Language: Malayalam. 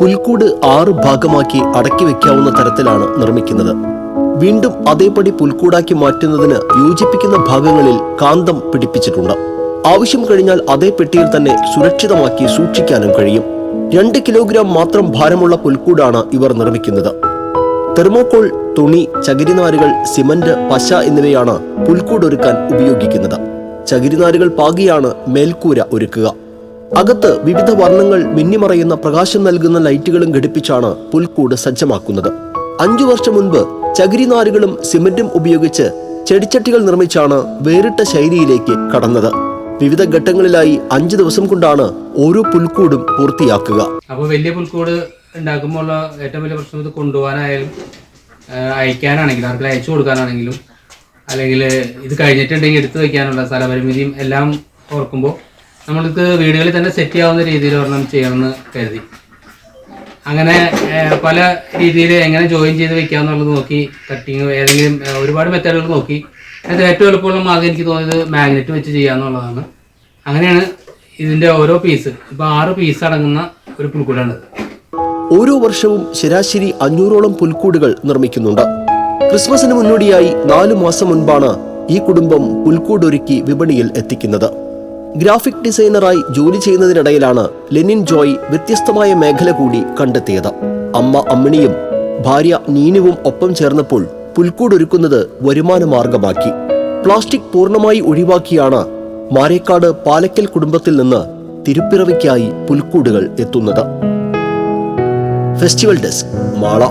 പുൽക്കൂട് ആറ് ഭാഗമാക്കി അടക്കി വെക്കാവുന്ന തരത്തിലാണ് നിർമ്മിക്കുന്നത്. വീണ്ടും അതേപടി പുൽക്കൂടാക്കി മാറ്റുന്നതിന് യോജിപ്പിക്കുന്ന ഭാഗങ്ങളിൽ കാന്തം പിടിപ്പിച്ചിട്ടുണ്ട്. ആവശ്യം കഴിഞ്ഞാൽ അതേ പെട്ടിയിൽ തന്നെ സുരക്ഷിതമാക്കി സൂക്ഷിക്കാനും കഴിയും. രണ്ട് കിലോഗ്രാം മാത്രം ഭാരമുള്ള പുൽക്കൂടാണ് ഇവർ നിർമ്മിക്കുന്നത്. തെർമോക്കോൾ തുണി ചകിരിനാരുകൾ സിമന്റ് പശ എന്നിവയാണ് പുൽക്കൂട് ഒരുക്കാൻ ഉപയോഗിക്കുന്നത്. ചകിരിനാരുകൾ പാകിയാണ് മേൽക്കൂര ഒരുക്കുക. അകത്ത് വിവിധ വർണങ്ങൾ മിന്നിമറയുന്ന പ്രകാശം നൽകുന്ന ലൈറ്റുകളും ഘടിപ്പിച്ചാണ് പുൽക്കൂട് സജ്ജമാക്കുന്നത്. അഞ്ചു വർഷം മുൻപ് ചകിരിനാരുകളും സിമന്റും ഉപയോഗിച്ച് ചെടിച്ചട്ടികൾ നിർമ്മിച്ചാണ് വേറിട്ട ശൈലിയിലേക്ക് കടന്നത്. വിവിധ ഘട്ടങ്ങളിലായി അഞ്ചു ദിവസം കൊണ്ടാണ് ഓരോ പുൽക്കൂടും പൂർത്തിയാക്കുക. അപ്പോൾ വലിയ പുൽക്കൂട് ഉണ്ടാക്കുമ്പോൾ ഏറ്റവും വലിയ പ്രശ്നം ഇത് കൊണ്ടുപോകാനായാലും അയക്കാനാണെങ്കിലും ആർക്കും അയച്ചു കൊടുക്കാനാണെങ്കിലും അല്ലെങ്കിൽ ഇത് കഴിഞ്ഞിട്ടുണ്ടെങ്കിൽ എടുത്തു വയ്ക്കാനുള്ള സ്ഥലപരിമിതിയും എല്ലാം ഓർക്കുമ്പോൾ നമ്മൾക്ക് വീടുകളിൽ തന്നെ സെറ്റ് ചെയ്യാവുന്ന രീതിയിൽ ഒരെണ്ണം ചെയ്യണമെന്ന് കരുതി. അങ്ങനെ പല രീതിയിൽ എങ്ങനെ ജോയിൻ ചെയ്ത് വെക്കാമെന്നുള്ളത് നോക്കി കട്ടിങ് ഏതെങ്കിലും ഒരുപാട് മെത്തേഡുകൾ നോക്കി. അത് ഏറ്റവും എളുപ്പമുള്ള മാർഗം എനിക്ക് തോന്നിയത് മാഗ്നറ്റ് വെച്ച് ചെയ്യാന്നുള്ളതാണ്. അങ്ങനെയാണ് ഇതിന്റെ ഓരോ പീസ് ഇപ്പോൾ ആറ് പീസ് അടങ്ങുന്ന ഒരു പുൽക്കൂടാണ് ഓരോ വർഷവും ശരാശരി അഞ്ഞൂറോളം പുൽക്കൂടുകൾ നിർമ്മിക്കുന്നുണ്ട്. ക്രിസ്മസിന് മുന്നോടിയായി നാലു മാസം മുൻപാണ് ഈ കുടുംബം പുൽക്കൂടൊരുക്കി വിപണിയിൽ എത്തിക്കുന്നത്. ഗ്രാഫിക് ഡിസൈനറായി ജോലി ചെയ്യുന്നതിനിടയിലാണ് ലെനിൻ ജോയ് വ്യത്യസ്തമായ മേഖല കൂടി കണ്ടെത്തിയത്. അമ്മ അമ്മിണിയും ഭാര്യ നീനുവും ഒപ്പം ചേർന്നപ്പോൾ പുൽക്കൂടൊരുക്കുന്നത് വരുമാന മാർഗമാക്കി. പ്ലാസ്റ്റിക് പൂർണമായി ഒഴിവാക്കിയാണ് മാരേക്കാട് പാലക്കൽ കുടുംബത്തിൽ നിന്ന് തിരുപ്പിറവിക്കായി പുൽക്കൂടുകൾ എത്തുന്നത്. Festival desk Mala.